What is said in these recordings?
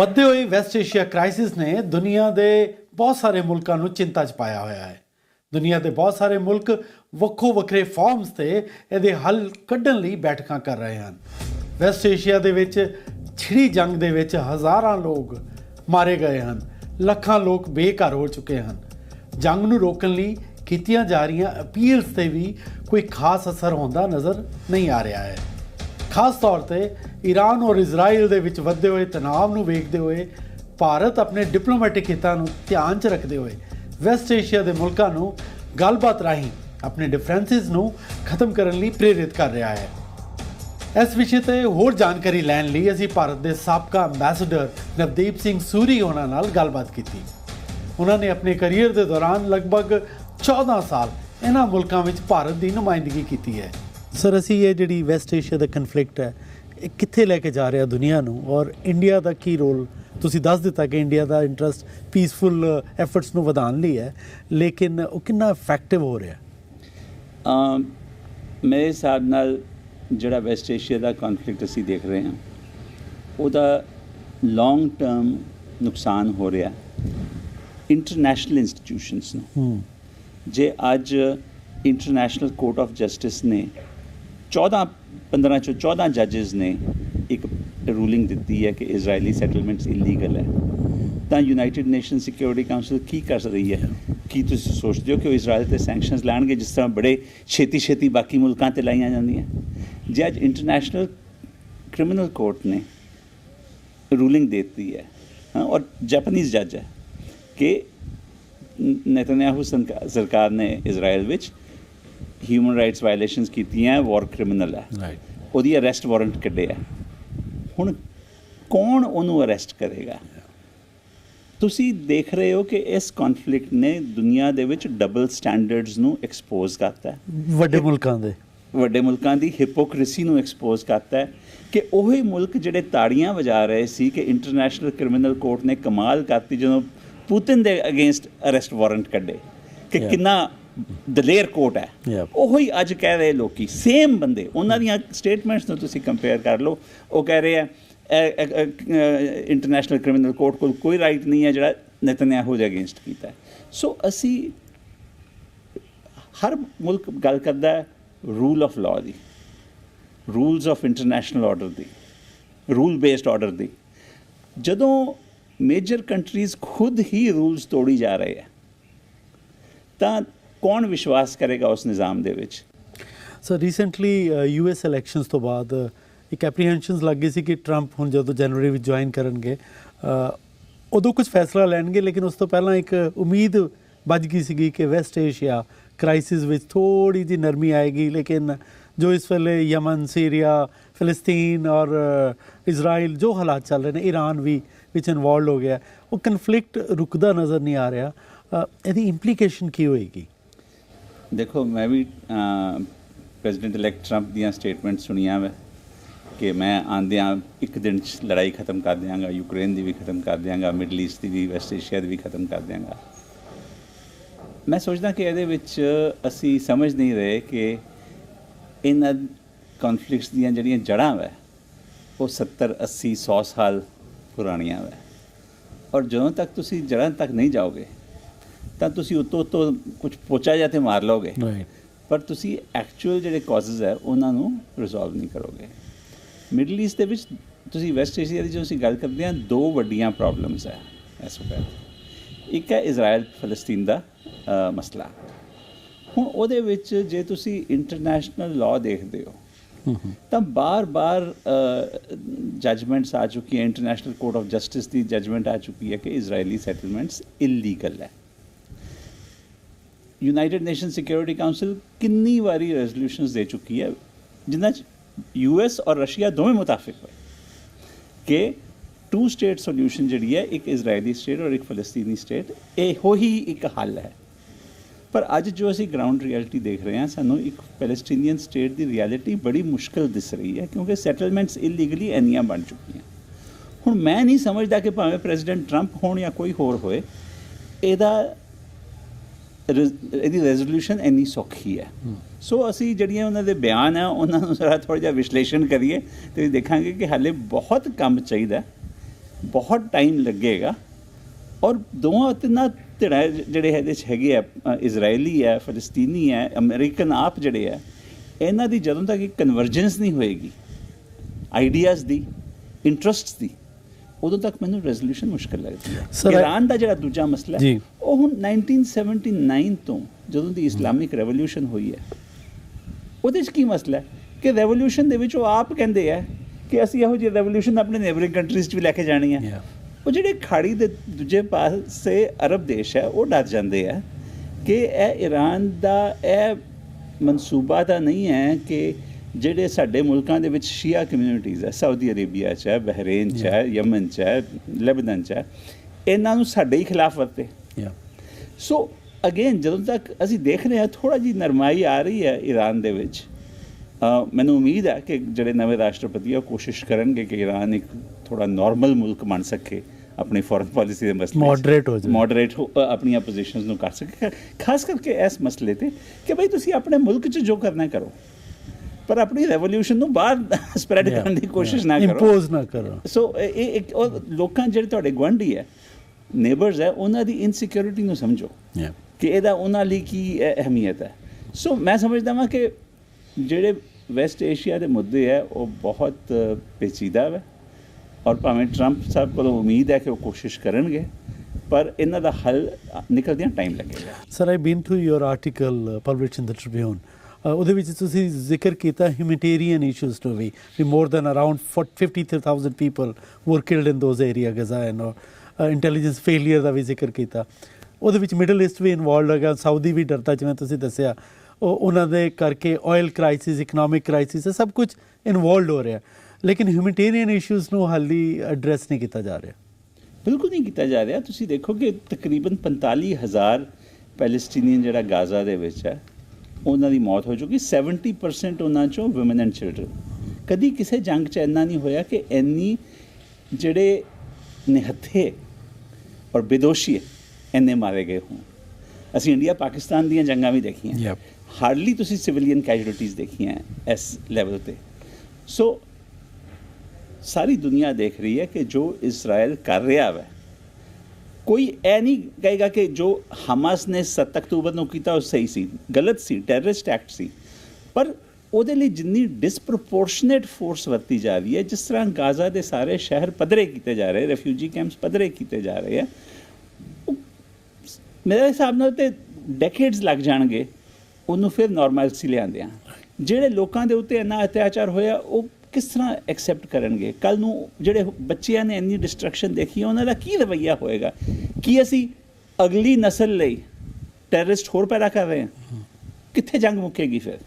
ਵੱਧਦੇ ਹੋਏ West Asia crisis ਨੇ ਦੁਨੀਆ ਦੇ ਬਹੁਤ ਸਾਰੇ ਮੁਲਕਾਂ ਨੂੰ ਚਿੰਤਾ 'ਚ ਪਾਇਆ ਹੋਇਆ ਹੈ। ਦੁਨੀਆ ਦੇ ਬਹੁਤ ਸਾਰੇ ਮੁਲਕ ਵੱਖੋ ਵੱਖਰੇ ਫਾਰਮਸ ਤੇ ਇਹਦੇ ਹੱਲ ਕੱਢਣ ਲਈ ਬੈਠਕਾਂ ਕਰ ਰਹੇ ਹਨ। ਵੈਸਟ ਏਸ਼ੀਆ ਦੇ ਵਿੱਚ ਛਿੜੀ ਜੰਗ ਦੇ ਵਿੱਚ ਹਜ਼ਾਰਾਂ ਲੋਕ ਮਾਰੇ ਗਏ ਹਨ। ਲੱਖਾਂ ਲੋਕ ਬੇਘਰ ਹੋ ਚੁੱਕੇ ਹਨ। ਜੰਗ ਨੂੰ ਰੋਕਣ ਲਈ ਕੀਤੀਆਂ ਜਾ ਰਹੀਆਂ ਅਪੀਲਸ ਤੇ ਵੀ ਕੋਈ ਖਾਸ ਅਸਰ ਹੁੰਦਾ ਨਜ਼ਰ ਨਹੀਂ ਆ ਰਿਹਾ ਹੈ। ਖਾਸ ਤੌਰ ਤੇ ਈਰਾਨ ਔਰ ਇਜ਼ਰਾਈਲ ਦੇ ਵਿੱਚ ਵੱਧਦੇ ਹੋਏ, ਤਣਾਅ ਨੂੰ ਵੇਖਦੇ ਹੋਏ, ਭਾਰਤ ਆਪਣੇ ਡਿਪਲੋਮੈਟਿਕ ਹਿੱਤਾਂ ਨੂੰ ਧਿਆਨ 'ਚ ਰੱਖਦੇ ਹੋਏ ਵੈਸਟ ਏਸ਼ੀਆ ਦੇ ਮੁਲਕਾਂ ਨੂੰ ਗੱਲਬਾਤ ਰਾਹੀਂ ਆਪਣੇ ਡਿਫਰੈਂਸਿਸ ਨੂੰ ਖਤਮ ਕਰਨ ਲਈ ਪ੍ਰੇਰਿਤ ਕਰ ਰਿਹਾ ਹੈ। ਇਸ ਵਿਸ਼ੇ ਤੇ ਹੋਰ ਜਾਣਕਾਰੀ ਲੈਣ ਲਈ ਅਸੀਂ ਭਾਰਤ ਦੇ ਸਾਬਕਾ ਐਮਬੈਸਡਰ ਨਵਦੀਪ ਸਿੰਘ ਸੂਰੀ ਉਹਨਾਂ ਨਾਲ ਗੱਲਬਾਤ ਕੀਤੀ। ਉਹਨਾਂ ਨੇ ਆਪਣੇ ਕੈਰੀਅਰ ਦੇ ਦੌਰਾਨ ਲਗਭਗ 14 ਸਾਲ ਇਹਨਾਂ ਮੁਲਕਾਂ ਵਿੱਚ ਭਾਰਤ ਦੀ ਨੁਮਾਇੰਦਗੀ ਕੀਤੀ ਹੈ। ਸਰ, ਅਸੀਂ ਇਹ ਜਿਹੜੀ ਵੈਸਟ ਏਸ਼ੀਆ ਦਾ ਕਨਫਲਿਕਟ ਹੈ ਇਹ ਕਿੱਥੇ ਲੈ ਕੇ ਜਾ ਰਿਹਾ ਦੁਨੀਆ ਨੂੰ? ਔਰ ਇੰਡੀਆ ਦਾ ਕੀ ਰੋਲ ਤੁਸੀਂ ਦੱਸ ਦਿੱਤਾ ਕਿ ਇੰਡੀਆ ਦਾ ਇੰਟਰਸਟ ਪੀਸਫੁਲ ਐਫਰਟਸ ਨੂੰ ਵਧਾਉਣ ਲਈ ਹੈ ਲੇਕਿਨ ਉਹ ਕਿੰਨਾ ਇਫੈਕਟਿਵ ਹੋ ਰਿਹਾ? ਅਮ ਮੇਰੇ ਹਿਸਾਬ ਨਾਲ ਜਿਹੜਾ ਵੈਸਟ ਏਸ਼ੀਆ ਦਾ ਕਨਫਲਿਕਟ ਅਸੀਂ ਦੇਖ ਰਹੇ ਹਾਂ ਉਹਦਾ ਲੌਂਗ ਟਰਮ ਨੁਕਸਾਨ ਹੋ ਰਿਹਾ ਇੰਟਰਨੈਸ਼ਨਲ ਇੰਸਟੀਟਿਊਸ਼ਨਸ ਨੂੰ। ਜੇ ਅੱਜ ਇੰਟਰਨੈਸ਼ਨਲ ਕੋਰਟ ਆਫ ਜਸਟਿਸ ਨੇ 14 15 ਚੋਂ 14 ਜੱਜਸ ਨੇ ਇੱਕ ਰੂਲਿੰਗ ਦਿੱਤੀ ਹੈ ਕਿ ਇਜ਼ਰਾਈਲੀ ਸੈਟਲਮੈਂਟਸ ਇਲੀਗਲ ਹੈ ਤਾਂ ਯੂਨਾਈਟਿਡ ਨੇਸ਼ਨ ਸਿਕਿਉਰਿਟੀ ਕਾਉਂਸਲ ਕੀ ਕਰ ਰਹੀ ਹੈ ਕੀ ਤੁਸੀਂ ਸੋਚਦੇ ਹੋ ਕਿ ਉਹ ਇਜ਼ਰਾਈਲ ਤੇ ਸੈਂਕਸ਼ਨਸ ਲਾਣਗੇ ਜਿਸ ਤਰ੍ਹਾਂ ਬੜੇ ਛੇਤੀ ਛੇਤੀ ਬਾਕੀ ਮੁਲਕਾਂ ਤੇ ਲਾਈਆਂ ਜਾਂਦੀਆਂ ਜੇ ਅੱਜ ਇੰਟਰਨੈਸ਼ਨਲ ਕ੍ਰਿਮੀਨਲ ਕੋਰਟ ਨੇ ਰੂਲਿੰਗ ਦਿੱਤੀ ਹੈ ਹਾਂ, ਔਰ ਜਾਪਾਨੀਜ਼ ਜੱਜ ਹੈ ਕਿ ਨੇਤਨਯਾਹੂ ਸੰਕ- ਸਰਕਾਰ ਨੇ ਇਜ਼ਰਾਈਲ ਵਿੱਚ ਹਿਊਮਨ ਰਾਈਟਸ ਵਾਇਲੇਸ਼ਨਸ ਕੀਤੀਆਂ ਵਾਰ ਕ੍ਰਿਮੀਨਲ ਹੈ। ਰਾਈਟ ਉਹਦੀ ਅਰੈਸਟ ਵਾਰੰਟ ਕੱਢਿਆ ਹੁਣ ਕੌਣ ਉਹਨੂੰ ਅਰੈਸਟ ਕਰੇਗਾ? ਤੁਸੀਂ ਦੇਖ ਰਹੇ ਹੋ ਕਿ ਇਸ ਕਨਫਲਿਕਟ ਨੇ ਦੁਨੀਆ ਦੇ ਵਿੱਚ ਡਬਲ ਸਟੈਂਡਰਡਸ ਨੂੰ ਐਕਸਪੋਜ਼ ਕਰਤਾ ਹੈ। ਵੱਡੇ ਮੁਲਕਾਂ ਦੇ। ਵੱਡੇ ਮੁਲਕਾਂ ਦੀ ਹਿਪੋਕ੍ਰੀਸੀ ਨੂੰ ਐਕਸਪੋਜ਼ ਕਰਤਾ ਹੈ ਕਿ ਉਹੀ ਮੁਲਕ ਜਿਹੜੇ ਤਾੜੀਆਂ ਵਜਾ ਰਹੇ ਸੀ ਕਿ ਇੰਟਰਨੈਸ਼ਨਲ ਕ੍ਰਿਮੀਨਲ ਕੋਰਟ ਨੇ ਕਮਾਲ ਕਰਤੀ ਜਦੋਂ ਪੁਤਿਨ ਦੇ ਅਗੇਂਸਟ ਅਰੈਸਟ ਵਾਰੰਟ ਕੱਢੇ। ਕਿ. ਕਿੰਨਾ ਦਲੇਰ ਕੋਰਟ ਹੈ. ਉਹੀ ਅੱਜ ਕਹਿ ਰਹੇ ਲੋਕੀ ਸੇਮ ਬੰਦੇ ਉਹਨਾਂ ਦੀਆਂ ਸਟੇਟਮੈਂਟਸ ਨੂੰ ਤੁਸੀਂ ਕੰਪੇਅਰ ਕਰ ਲਓ ਉਹ ਕਹਿ ਰਹੇ ਆ ਇੰਟਰਨੈਸ਼ਨਲ ਕ੍ਰਿਮੀਨਲ ਕੋਰਟ ਕੋਲ ਕੋਈ ਰਾਈਟ ਨਹੀਂ ਹੈ ਜਿਹੜਾ ਨੇਤਨਯਾਹੂ ਦੇ ਅਗੇਂਸਟ ਕੀਤਾ ਹੈ। ਸੋ ਅਸੀਂ ਹਰ ਮੁਲਕ ਗੱਲ ਕਰਦਾ ਹੈ ਰੂਲ ਆਫ ਲਾਅ ਦੀ ਰੂਲਸ ਆਫ ਇੰਟਰਨੈਸ਼ਨਲ ਆਰਡਰ ਦੀ ਰੂਲ ਬੇਸਡ ਆਰਡਰ ਦੀ ਜਦੋਂ ਮੇਜਰ ਕੰਟਰੀਜ਼ ਖੁਦ ਹੀ ਰੂਲਸ ਤੋੜੀ ਜਾ ਰਹੇ ਆ ਤਾਂ ਕੌਣ ਵਿਸ਼ਵਾਸ ਕਰੇਗਾ ਉਸ ਨਿਜ਼ਾਮ ਦੇ ਵਿੱਚ? ਸਰ ਰੀਸੈਂਟਲੀ ਯੂਐਸ ਇਲੈਕਸ਼ਨਸ ਤੋਂ ਬਾਅਦ uh, ਇੱਕ ਐਪਰੀਹੈਂਸ਼ਨਸ ਲੱਗ ਗਈ ਸੀ ਕਿ ਟਰੰਪ ਹੁਣ ਜਦੋਂ ਜਨਵਰੀ ਵਿੱਚ ਜੁਆਇਨ ਕਰਨਗੇ uh, ਉਦੋਂ ਕੁਝ ਫੈਸਲਾ ਲੈਣਗੇ, ਲੇਕਿਨ ਉਸ ਤੋਂ ਪਹਿਲਾਂ ਇੱਕ ਉਮੀਦ ਵੱਜ ਗਈ ਸੀਗੀ ਕਿ ਵੈਸਟ ਏਸ਼ੀਆ ਕ੍ਰਾਈਸਿਸ ਵਿੱਚ ਥੋੜੀ ਜਿਹੀ ਨਰਮੀ ਆਏਗੀ, ਲੇਕਿਨ ਜੋ ਇਸ ਵੇਲੇ ਯਮਨ, ਸੀਰੀਆ, ਫਿਲਿਸਤੀਨ ਔਰ ਇਜ਼ਰਾਈਲ ਜੋ ਹਾਲਾਤ ਚੱਲ ਰਹੇ ਨੇ ਈਰਾਨ ਵੀ ਵਿੱਚ ਇਨਵੋਲਡ ਹੋ ਗਿਆ, ਉਹ ਕਨਫਲਿਕਟ ਰੁਕਦਾ ਨਜ਼ਰ ਨਹੀਂ ਆ ਰਿਹਾ। uh, ਇਹਦੀ ਇੰਪਲੀਕੇਸ਼ਨ ਕੀ ਹੋਏਗੀ? ਦੇਖੋ, ਮੈਂ ਵੀ ਪ੍ਰੈਜ਼ੀਡੈਂਟ ਇਲੈਕਟ ਟਰੰਪ ਦੀਆਂ ਸਟੇਟਮੈਂਟ ਸੁਣੀਆਂ ਵਾ ਕਿ ਮੈਂ ਆਂਦਿਆਂ ਇੱਕ ਦਿਨ ਚ ਲੜਾਈ ਖਤਮ ਕਰ ਦਿਆਂਗਾ ਯੂਕਰੇਨ ਦੀ ਵੀ ਖਤਮ ਕਰ ਦਿਆਂਗਾ ਮਿਡਲ ਈਸਟ ਦੀ ਵੀ ਵੈਸਟ ਏਸ਼ੀਆ ਦੀ ਵੀ ਖਤਮ ਕਰ ਦਿਆਂਗਾ। ਮੈਂ ਸੋਚਦਾ ਕਿ ਇਹਦੇ ਵਿੱਚ ਅਸੀਂ ਸਮਝ ਨਹੀਂ ਰਹੇ ਕਿ ਇਹਨਾਂ ਕਨਫਲਿਕਟਸ ਦੀਆਂ ਜਿਹੜੀਆਂ ਜੜ੍ਹਾਂ ਵਾ, ਉਹ 70 80 100 ਸਾਲ ਪੁਰਾਣੀਆਂ ਵਾ। ਔਰ ਜਦੋਂ ਤੱਕ ਤੁਸੀਂ ਜੜ੍ਹਾਂ ਤੱਕ ਨਹੀਂ ਜਾਓਗੇ ਤਾਂ ਤੁਸੀਂ ਉਤੋਂ ਉਤੋਂ ਕੁਝ ਪੋਚਾ ਜਾਂ ਤੇ ਮਾਰ ਲਓਗੇ। ਪਰ ਤੁਸੀਂ ਐਕਚੁਅਲ ਜਿਹੜੇ ਕਾਜ਼ਸ ਹੈ ਉਹਨਾਂ ਨੂੰ ਰਿਜ਼ੋਲਵ ਨਹੀਂ ਕਰੋਗੇ। ਮਿਡਲ ਈਸਟ ਦੇ ਵਿੱਚ ਤੁਸੀਂ ਵੈਸਟ ਏਸ਼ੀਆ ਦੀ ਜਦੋਂ ਅਸੀਂ ਗੱਲ ਕਰਦੇ ਹਾਂ ਦੋ ਵੱਡੀਆਂ ਪ੍ਰੋਬਲਮਸ ਹੈ ਇਸ ਵਕਤ। ਇੱਕ ਹੈ ਇਜ਼ਰਾਈਲ ਫਲਸਤੀਨ ਦਾ ਮਸਲਾ। ਹੁਣ ਉਹਦੇ ਵਿੱਚ ਜੇ ਤੁਸੀਂ ਇੰਟਰਨੈਸ਼ਨਲ ਲਾਅ ਦੇਖਦੇ ਹੋ ਤਾਂ ਬਾਰ-ਬਾਰ ਜਜਮੈਂਟਸ ਆ ਚੁੱਕੀ ਹੈ ਇੰਟਰਨੈਸ਼ਨਲ ਕੋਰਟ ਆਫ ਜਸਟਿਸ ਦੀ ਜਜਮੈਂਟ ਆ ਚੁੱਕੀ ਹੈ ਕਿ ਇਜ਼ਰਾਈਲੀ ਸੈਟਲਮੈਂਟਸ ਇਲੀਗਲ ਹੈ। ਯੂਨਾਈਟਿਡ ਨੇਸ਼ਨ ਸਿਕਿਉਰਿਟੀ ਕਾਉਂਸਲ ਕਿੰਨੀ ਵਾਰੀ ਰੈਜ਼ੋਲੂਸ਼ਨਸ ਦੇ ਚੁੱਕੀ ਹੈ ਜਿਨ੍ਹਾਂ 'ਚ ਯੂਐਸ ਔਰ ਰਸ਼ੀਆ ਦੋਵੇਂ ਮੁਤਾਫਿਕ ਹੋਏ ਕਿ ਟੂ ਸਟੇਟ ਸੋਲੂਸ਼ਨ ਜਿਹੜੀ ਹੈ ਇੱਕ ਇਜ਼ਰਾਈਲੀ ਸਟੇਟ ਔਰ ਇੱਕ ਫਲਸਤੀਨੀ ਸਟੇਟ ਇਹੋ ਹੀ ਇੱਕ ਹੱਲ ਹੈ ਪਰ ਅੱਜ ਜੋ ਅਸੀਂ ਗਰਾਊਂਡ ਰਿਐਲਿਟੀ ਦੇਖ ਰਹੇ ਹਾਂ ਸਾਨੂੰ ਇੱਕ ਪੈਲਸਟੀਨੀਅਨ ਸਟੇਟ ਦੀ ਰਿਐਲਿਟੀ ਬੜੀ ਮੁਸ਼ਕਲ ਦਿਸ ਰਹੀ ਹੈ ਕਿਉਂਕਿ ਸੈਟਲਮੈਂਟਸ ਇਲੀਗਲੀ ਇੰਨੀਆਂ ਬਣ ਚੁੱਕੀਆਂ ਹੁਣ ਮੈਂ ਨਹੀਂ ਸਮਝਦਾ ਕਿ ਭਾਵੇਂ ਪ੍ਰੈਜ਼ੀਡੈਂਟ ਟਰੰਪ ਹੋਣ ਜਾਂ ਕੋਈ ਹੋਰ ਹੋਏ ਇਹਦਾ ਇਹਦੀ ਰੈਜ਼ੋਲੂਸ਼ਨ ਇੰਨੀ ਸੌਖੀ ਹੈ। ਸੋ ਅਸੀਂ ਜਿਹੜੀਆਂ ਉਹਨਾਂ ਦੇ ਬਿਆਨ ਆ ਉਹਨਾਂ ਨੂੰ ਜ਼ਰਾ ਥੋੜ੍ਹਾ ਜਿਹਾ ਵਿਸ਼ਲੇਸ਼ਣ ਕਰੀਏ ਤੇ ਦੇਖਾਂਗੇ ਕਿ ਹਾਲੇ ਬਹੁਤ ਕੰਮ ਚਾਹੀਦਾ ਬਹੁਤ ਟਾਈਮ ਲੱਗੇਗਾ ਔਰ ਦੋਵਾਂ ਤਿੰਨਾਂ ਧਿਰਾਂ ਜਿਹੜੇ ਇਹਦੇ ਚ ਹੈਗੇ ਆ ਇਜ਼ਰਾਈਲੀ ਹੈ ਫਲਸਤੀਨੀ ਹੈ ਅਮਰੀਕਨ ਆਪ ਜਿਹੜੇ ਆ ਇਹਨਾਂ ਦੀ ਜਦੋਂ ਤੱਕ ਇੱਕ ਕਨਵਰਜੈਂਸ ਨਹੀਂ ਹੋਏਗੀ ਆਈਡੀਆਜ਼ ਦੀ ਇੰਟਰਸਟਸ ਦੀ ਉਦੋਂ ਤੱਕ ਮੈਨੂੰ ਰੈਜ਼ੋਲੂਸ਼ਨ ਮੁਸ਼ਕਲ ਲੱਗਦੀ ਹੈ ਇਰਾਨ ਦਾ ਜਿਹੜਾ ਦੂਜਾ ਮਸਲਾ ਹੈ। ਉਹ ਹੁਣ 1979 ਤੋਂ ਜਦੋਂ ਦੀ ਇਸਲਾਮਿਕ ਰੈਵੋਲੂਸ਼ਨ ਹੋਈ ਹੈ ਉਹਦੇ 'ਚ ਕੀ ਮਸਲਾ ਹੈ ਕਿ ਰੈਵੋਲੂਸ਼ਨ ਦੇ ਵਿੱਚ ਉਹ ਆਪ ਕਹਿੰਦੇ ਆ ਕਿ ਅਸੀਂ ਇਹੋ ਜਿਹੀ ਰੈਵੋਲੂਸ਼ਨ ਆਪਣੇ ਨੇਬਰਿੰਗ ਕੰਟਰੀਜ਼ 'ਚ ਵੀ ਲੈ ਕੇ ਜਾਣੀ ਹੈ. ਉਹ ਜਿਹੜੇ ਖਾੜੀ ਦੇ ਦੂਜੇ ਪਾਸੇ ਅਰਬ ਦੇਸ਼ ਹੈ ਉਹ ਡਰ ਜਾਂਦੇ ਆ ਕਿ ਇਹ ਈਰਾਨ ਦਾ ਇਹ ਮਨਸੂਬਾ ਤਾਂ ਨਹੀਂ ਹੈ ਕਿ ਜਿਹੜੇ ਸਾਡੇ ਮੁਲਕਾਂ ਦੇ ਵਿੱਚ ਸ਼ੀਆ ਕਮਿਊਨਿਟੀਜ਼ ਹੈ ਸਾਊਦੀ ਅਰੇਬੀਆ 'ਚ ਹੈ ਬਹਿਰੇਨ 'ਚ ਹੈ ਯਮਨ 'ਚ ਹੈ ਲੈਬਨਾਨ 'ਚ ਹੈ ਇਹਨਾਂ ਨੂੰ ਸਾਡੇ ਹੀ ਖਿਲਾਫ ਵਰਤੇ. ਸੋ ਅਗੇਨ ਜਦੋਂ ਤੱਕ ਅਸੀਂ ਦੇਖ ਰਹੇ ਹਾਂ ਥੋੜਾ ਜੀ ਨਰਮਾਈ ਆ ਰਹੀ ਹੈ ਈਰਾਨ ਦੇ ਵਿੱਚ ਮੈਨੂੰ ਉਮੀਦ ਹੈ ਕਿ ਜਿਹੜੇ ਨਵੇਂ ਰਾਸ਼ਟਰਪਤੀ ਆ ਕੋਸ਼ਿਸ਼ ਕਰਨਗੇ ਕਿ ਈਰਾਨ ਇੱਕ ਥੋੜਾ ਨਾਰਮਲ ਮੁਲਕ ਬਣ ਸਕੇ ਆਪਣੀ ਫੋਰਨ ਪਾਲਿਸੀ ਦੇ ਮਸਲੇ Moderate ਹੋ ਜਾਵੇ। ਮੋਡਰੇਟ ਆਪਣੀਆਂ ਪੋਜੀਸ਼ਨਸ ਨੂੰ ਕਰ ਸਕੇ। ਖਾਸ ਕਰਕੇ ਇਸ ਮਸਲੇ ਤੇ ਕਿ ਭਈ ਤੁਸੀਂ ਆਪਣੇ ਮੁਲਕ 'ਚ ਜੋ ਕਰਨਾ ਹੈ ਕਰੋ। ਪਰ ਆਪਣੀ ਰੈਵੋਲੂਸ਼ਨ ਨੂੰ ਬਾਹਰ ਸਪਰੈਡ ਕਰਨ ਦੀ ਕੋਸ਼ਿਸ਼. ਨਾ ਕਰੋ Impose ਨਾ ਕਰੋ ਸੋ ਇਹ ਲੋਕਾਂ ਜਿਹੜੇ ਤੁਹਾਡੇ ਗੁਆਂਢੀ ਹੈ ਨੇਬਰਸ ਹੈ ਉਹਨਾਂ ਦੀ ਇਨਸਿਕਿਉਰਿਟੀ ਨੂੰ ਸਮਝੋ. ਕਿ ਇਹਦਾ ਉਹਨਾਂ ਲਈ ਕੀ ਅਹਿਮੀਅਤ ਹੈ ਸੋ ਮੈਂ ਸਮਝਦਾ ਹਾਂ ਕਿ ਜਿਹੜੇ ਵੈਸਟ ਏਸ਼ੀਆ ਦੇ ਮੁੱਦੇ ਹੈ ਉਹ ਬਹੁਤ ਪੇਚੀਦਾ ਹੈ ਔਰ ਭਾਵੇਂ ਟਰੰਪ ਸਾਹਿਬ ਕੋਲੋਂ ਉਮੀਦ ਹੈ ਕਿ ਉਹ ਕੋਸ਼ਿਸ਼ ਕਰਨਗੇ ਪਰ ਇਹਨਾਂ ਦਾ ਹੱਲ ਨਿਕਲਦਿਆਂ ਟਾਈਮ ਲੱਗੇਗਾ been through your article uh, published in the Tribune. Uh, ਉਹਦੇ ਵਿੱਚ ਤੁਸੀਂ ਜ਼ਿਕਰ ਕੀਤਾ humanitarian issues to we we more than around 50,000 people were killed in those area Gaza and uh, intelligence failure ਦਾ ਵੀ ਜ਼ਿਕਰ ਕੀਤਾ। ਉਹਦੇ ਵਿੱਚ ਮਿਡਲ ਈਸਟ ਵੀ ਇਨਵੋਲਡ ਹੈਗਾ ਸਾਊਦੀ ਵੀ ਡਰਦਾ ਜਿਵੇਂ ਤੁਸੀਂ ਦੱਸਿਆ। ਉਹ ਉਹਨਾਂ ਦੇ ਕਰਕੇ ਆਇਲ ਕ੍ਰਾਈਸਿਸ ਇਕਨੋਮਿਕ ਕ੍ਰਾਈਸਿਸ ਸਭ ਕੁਝ ਇਨਵੋਲਡ ਹੋ ਰਿਹਾ। ਲੇਕਿਨ ਹਿਊਮੈਨਿਟੇਰੀਅਨ ਇਸ਼ੂਜ਼ ਨੂੰ ਹਾਲੀ ਐਡਰੈਸ ਨਹੀਂ ਕੀਤਾ ਜਾ ਰਿਹਾ। ਬਿਲਕੁਲ ਨਹੀਂ ਕੀਤਾ ਜਾ ਰਿਹਾ। ਤੁਸੀਂ ਦੇਖੋ ਕਿ ਤਕਰੀਬਨ 45000 ਪੈਲਸਟੀਨੀਅਨ ਜਿਹੜਾ ਗਾਜ਼ਾ ਦੇ ਵਿੱਚ ਹੈ ਉਹਨਾਂ ਦੀ ਮੌਤ ਹੋ ਚੁੱਕੀ। 70% ਉਹਨਾਂ ਚੋਂ ਔਮਨ ਐਂਡ ਚਿਲਡਰਨ ਕਦੀ ਕਿਸੇ ਜੰਗ 'ਚ ਇੰਨਾ ਨਹੀਂ ਹੋਇਆ ਕਿ ਇੰਨੀ ਜਿਹੜੇ ਨਿਹੱਥੇ ਔਰ ਬੇਦੋਸ਼ੀ ਇੰਨੇ ਮਾਰੇ ਗਏ ਹੋਣ। ਅਸੀਂ ਇੰਡੀਆ ਪਾਕਿਸਤਾਨ ਦੀਆਂ ਜੰਗਾਂ ਵੀ ਦੇਖੀਆਂ। ਹਾਰਡਲੀ ਤੁਸੀਂ ਸਿਵਿਲੀਅਨ ਕੈਜੂਅਲਟੀਆਂ ਦੇਖੀਆਂ ਇਸ ਲੈਵਲ ਤੇ। ਸੋ ਸਾਰੀ ਦੁਨੀਆ ਦੇਖ ਰਹੀ ਹੈ ਕਿ ਜੋ ਇਜ਼ਰਾਈਲ ਕਰ ਰਿਹਾ ਹੈ ਕੋਈ ਇਹ ਨਹੀਂ ਕਹੇਗਾ ਕਿ ਜੋ ਹਮਾਸ ਨੇ 7 ਅਕਤੂਬਰ ਨੂੰ ਕੀਤਾ ਉਹ ਸਹੀ ਸੀ, ਗਲਤ ਸੀ ਟੈਰਰਿਸਟ ਐਕਟ ਸੀ। ਪਰ ਉਹਦੇ ਲਈ ਜਿੰਨੀ ਡਿਸਪ੍ਰੋਪੋਰਸ਼ਨੇਟ ਫੋਰਸ ਵਰਤੀ ਜਾ ਰਹੀ ਹੈ, ਜਿਸ ਤਰ੍ਹਾਂ ਗਾਜ਼ਾ ਦੇ ਸਾਰੇ ਸ਼ਹਿਰ ਪੱਧਰੇ ਕੀਤੇ ਜਾ ਰਹੇ ਰੈਫਿਊਜੀ ਕੈਂਪਸ ਪੱਧਰੇ ਕੀਤੇ ਜਾ ਰਹੇ ਆ ਉਹ ਮੇਰੇ ਹਿਸਾਬ ਨਾਲ ਤੇ ਡੈਕੇਡਸ ਲੱਗ ਜਾਣਗੇ, ਉਹਨੂੰ ਫਿਰ ਨਾਰਮਲਸੀ ਲਿਆਂਦਿਆਂ ਜਿਹੜੇ ਲੋਕਾਂ ਦੇ ਉੱਤੇ ਇੰਨਾ ਅਤਿਆਚਾਰ ਹੋਇਆ, ਉਹ ਕਿਸ ਤਰ੍ਹਾਂ ਐਕਸੈਪਟ ਕਰਨਗੇ? ਕੱਲ ਨੂੰ ਜਿਹੜੇ ਬੱਚਿਆਂ ਨੇ ਇੰਨੀ ਡਿਸਟਰਕਸ਼ਨ ਦੇਖੀ ਹੈ, ਉਹਨਾਂ ਦਾ ਕੀ ਰਵੱਈਆ ਹੋਏਗਾ? ਕੀ ਅਸੀਂ ਅਗਲੀ ਨਸਲ ਲਈ ਟੈਰਰਿਸਟ ਹੋਰ ਪੈਦਾ ਕਰ ਰਹੇ ਹਾਂ? ਕਿੱਥੇ ਜੰਗ ਮੁੱਕੇਗੀ ਫਿਰ?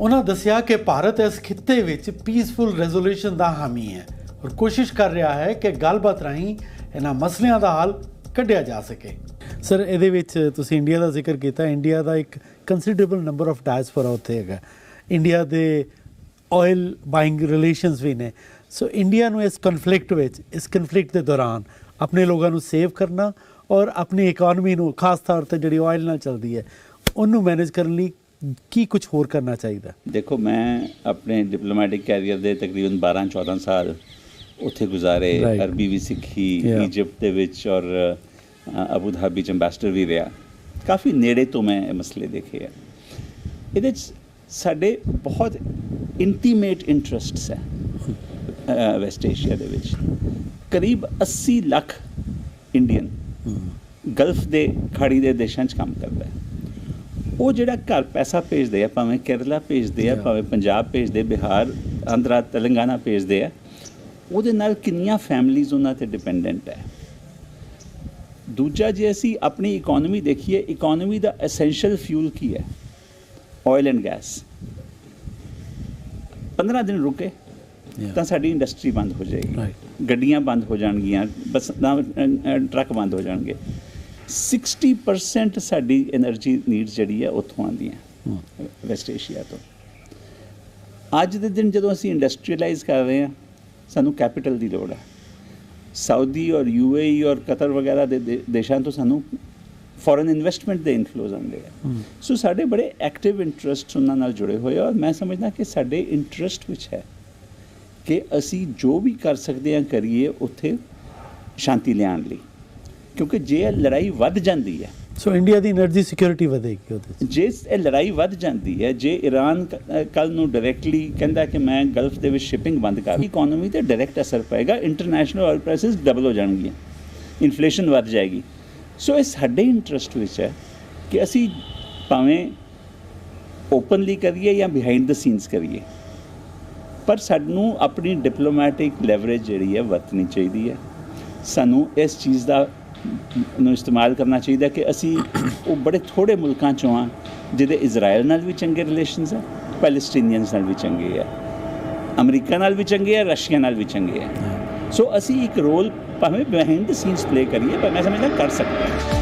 ਉਹਨਾਂ ਦੱਸਿਆ ਕਿ ਭਾਰਤ ਇਸ ਖਿੱਤੇ ਵਿੱਚ ਪੀਸਫੁਲ ਰੈਜ਼ੋਲੂਸ਼ਨ ਦਾ ਹਾਮੀ ਹੈ ਔਰ ਕੋਸ਼ਿਸ਼ ਕਰ ਰਿਹਾ ਹੈ ਕਿ ਗੱਲਬਾਤ ਰਾਹੀਂ ਇਹਨਾਂ ਮਸਲਿਆਂ ਦਾ ਹੱਲ ਕੱਢਿਆ ਜਾ ਸਕੇ। ਸਰ ਇਹਦੇ ਵਿੱਚ ਤੁਸੀਂ ਇੰਡੀਆ ਦਾ ਜ਼ਿਕਰ ਕੀਤਾ। ਇੰਡੀਆ ਦਾ ਇੱਕ ਕੰਸੀਡਰੇਬਲ ਨੰਬਰ ਆਫ ਡਾਇਸਪੋਰਾ ਉੱਥੇ ਹੈਗਾ। ਇੰਡੀਆ ਦੇ ਆਇਲ ਬਾਇੰਗ ਰਿਲੇਸ਼ਨਸ ਵੀ ਨੇ। ਸੋ ਇੰਡੀਆ ਨੂੰ ਇਸ ਕਨਫਲਿਕਟ ਵਿੱਚ ਇਸ ਕਨਫਲਿਕਟ ਦੇ ਦੌਰਾਨ ਆਪਣੇ ਲੋਕਾਂ ਨੂੰ ਸੇਵ ਕਰਨਾ ਔਰ ਆਪਣੀ ਇਕਨੋਮੀ ਨੂੰ ਖਾਸ ਤੌਰ ਤੇ ਜਿਹੜੀ ਆਇਲ ਨਾਲ ਚੱਲਦੀ ਹੈ ਉਹਨੂੰ ਮੈਨੇਜ ਕਰਨ ਲਈ ਕੀ ਕੁਝ ਹੋਰ ਕਰਨਾ ਚਾਹੀਦਾ? ਦੇਖੋ ਮੈਂ ਆਪਣੇ ਡਿਪਲੋਮੈਟਿਕ ਕੈਰੀਅਰ ਦੇ ਤਕਰੀਬਨ 12 14 ਸਾਲ ਉੱਥੇ ਗੁਜ਼ਾਰੇ. ਅਰਬੀ ਵੀ ਸਿੱਖੀ. ਇਜਿਪਟ ਦੇ ਵਿੱਚ ਔਰ ਅਬੂ ਧਾਬੀ ਚ ਅੰਬੈਸਡਰ ਵੀ ਰਿਹਾ। ਕਾਫੀ ਨੇੜੇ ਤੋਂ ਮੈਂ ਇਹ ਮਸਲੇ ਦੇਖੇ ਆ। ਇਹਦੇ ਚ ਸਾਡੇ ਬਹੁਤ ਇੰਟੀਮੇਟ ਇੰਟਰਸਟਸ ਹੈ ਵੈਸਟ ਏਸ਼ੀਆ ਦੇ ਵਿੱਚ। ਕਰੀਬ 80 ਲੱਖ ਇੰਡੀਅਨ ਗਲਫ ਦੇ ਖਾੜੀ ਦੇ ਦੇਸ਼ਾਂ 'ਚ ਕੰਮ ਕਰਦਾ ਹੈ। ਉਹ ਜਿਹੜਾ ਘਰ ਪੈਸਾ ਭੇਜਦੇ ਆ ਭਾਵੇਂ ਕੇਰਲਾ ਭੇਜਦੇ ਆ. ਭਾਵੇਂ ਪੰਜਾਬ ਭੇਜਦੇ ਬਿਹਾਰ ਆਂਧਰਾ ਤੇਲੰਗਾਨਾ ਭੇਜਦੇ ਆ ਉਹਦੇ ਨਾਲ ਕਿੰਨੀਆਂ ਫੈਮਲੀਆਂ ਉਹਨਾਂ ਤੇ ਡਿਪੈਂਡੈਂਟ ਹੈ। ਦੂਜਾ ਜੇ ਅਸੀਂ ਆਪਣੀ ਇਕਨੋਮੀ ਦੇਖੀਏ ਇਕਨੋਮੀ ਦਾ ਐਸੈਂਸ਼ੀਅਲ ਫਿਊਲ ਕੀ ਹੈ? ਆਇਲ ਐਂਡ ਗੈਸ 15 ਦਿਨ ਰੁਕੇ ਤਾਂ ਸਾਡੀ ਇੰਡਸਟਰੀ ਬੰਦ ਹੋ ਜਾਏਗੀ। ਗੱਡੀਆਂ ਬੰਦ ਹੋ ਜਾਣਗੀਆਂ ਬਸ ਟਰੱਕ ਬੰਦ ਹੋ ਜਾਣਗੇ। 60% ਸਾਡੀ એનર્ਜੀ ਨੀਡਸ ਜਿਹੜੀ ਹੈ ਉੱਥੋਂ ਆਉਂਦੀ ਹੈ। ਵੈਸਟ ਏਸ਼ੀਆ ਤੋਂ। ਅੱਜ ਦੇ ਦਿਨ ਜਦੋਂ ਅਸੀਂ ਇੰਡਸਟਰੀਅਲਾਈਜ਼ ਕਰ ਰਹੇ ਹਾਂ ਸਾਨੂੰ ਕੈਪੀਟਲ ਦੀ ਲੋੜ ਹੈ ਸਾਊਦੀ ਔਰ ਯੂਏਈ ਔਰ ਕਤਰ ਵਗੈਰਾ ਦੇ ਦੇਸ਼ਾਂ ਤੋਂ ਸਾਨੂੰ ਫੋਰਨ ਇਨਵੈਸਟਮੈਂਟ ਦੇ ਇਨਫਲੋਜ਼ ਆਉਂਦੇ ਆ। ਸੋ ਸਾਡੇ ਬੜੇ ਐਕਟਿਵ ਇੰਟਰਸਟ ਉਹਨਾਂ ਨਾਲ ਜੁੜੇ ਹੋਏ ਆ ਔਰ ਮੈਂ ਸਮਝਦਾ ਕਿ ਸਾਡੇ ਇੰਟਰਸਟ ਵਿੱਚ ਹੈ ਕਿ ਅਸੀਂ ਜੋ ਵੀ ਕਰ ਸਕਦੇ ਹਾਂ ਕਰੀਏ ਉੱਥੇ ਸ਼ਾਂਤੀ ਲਿਆਉਣ ਲਈ। ਕਿਉਂਕਿ ਜੇ ਇਹ ਲੜਾਈ ਵੱਧ ਜਾਂਦੀ ਹੈ ਸੋ ਇੰਡੀਆ ਦੀ એનર્ਜੀ ਸਿਕਿਉਰਿਟੀ ਵਧੇਗੀ ਉਹਦੇ ਜੇ ਇਹ ਲੜਾਈ ਵੱਧ ਜਾਂਦੀ ਹੈ ਜੇ ਇਰਾਨ ਕੱਲ ਨੂੰ ਡਾਇਰੈਕਟਲੀ ਕਹਿੰਦਾ ਕਿ ਮੈਂ ਗਲਫ ਦੇ ਵਿੱਚ ਸ਼ਿਪਿੰਗ ਬੰਦ ਕਰ ਇਕਨੋਮੀ ਤੇ ਡਾਇਰੈਕਟ ਅਸਰ ਪਏਗਾ ਇੰਟਰਨੈਸ਼ਨਲ ਆਇਲ ਪ੍ਰਾਈਸਸ ਡਬਲ ਹੋ ਜਾਣਗੀਆਂ। ਇਨਫਲੇਸ਼ਨ ਵੱਧ ਜਾਏਗੀ। ਸੋ ਇਹ ਸਾਡੇ ਇੰਟਰਸਟ ਵਿੱਚ ਹੈ ਕਿ ਅਸੀਂ ਭਾਵੇਂ ਓਪਨਲੀ ਕਰੀਏ ਜਾਂ ਬਿਹਾਈਂਡ ਦ ਸੀਨਸ ਕਰੀਏ। ਪਰ ਸਾਨੂੰ ਆਪਣੀ ਡਿਪਲੋਮੈਟਿਕ ਲੈਵਰੇਜ ਜਿਹੜੀ ਹੈ ਵਰਤਣੀ ਚਾਹੀਦੀ ਹੈ। ਸਾਨੂੰ ਇਸ ਚੀਜ਼ ਦਾ ਨੂੰ ਇਸਤੇਮਾਲ ਕਰਨਾ ਚਾਹੀਦਾ ਕਿ ਅਸੀਂ ਉਹ ਬੜੇ ਥੋੜੇ ਮੁਲਕਾਂ ਚੋਂ ਆ ਜਿਹਦੇ ਇਜ਼ਰਾਈਲ ਨਾਲ ਵੀ ਚੰਗੇ ਰਿਲੇਸ਼ਨਸ ਆ ਪੈਲਸਟੀਨੀਅਨਸ ਨਾਲ ਵੀ ਚੰਗੇ ਆ ਅਮਰੀਕਾ ਨਾਲ ਵੀ ਚੰਗੇ ਆ ਰਸ਼ੀਆ ਨਾਲ ਵੀ ਚੰਗੇ ਆ ਸੋ ਅਸੀਂ ਇੱਕ ਰੋਲ ਭਾਵੇਂ ਬਿਹਾਈਂਡ ਦ ਸੀਨਸ ਪਲੇ ਕਰੀਏ ਪਰ ਮੈਂ ਸਮਝਦਾ ਕਰ ਸਕਦੇ ਹਾਂ।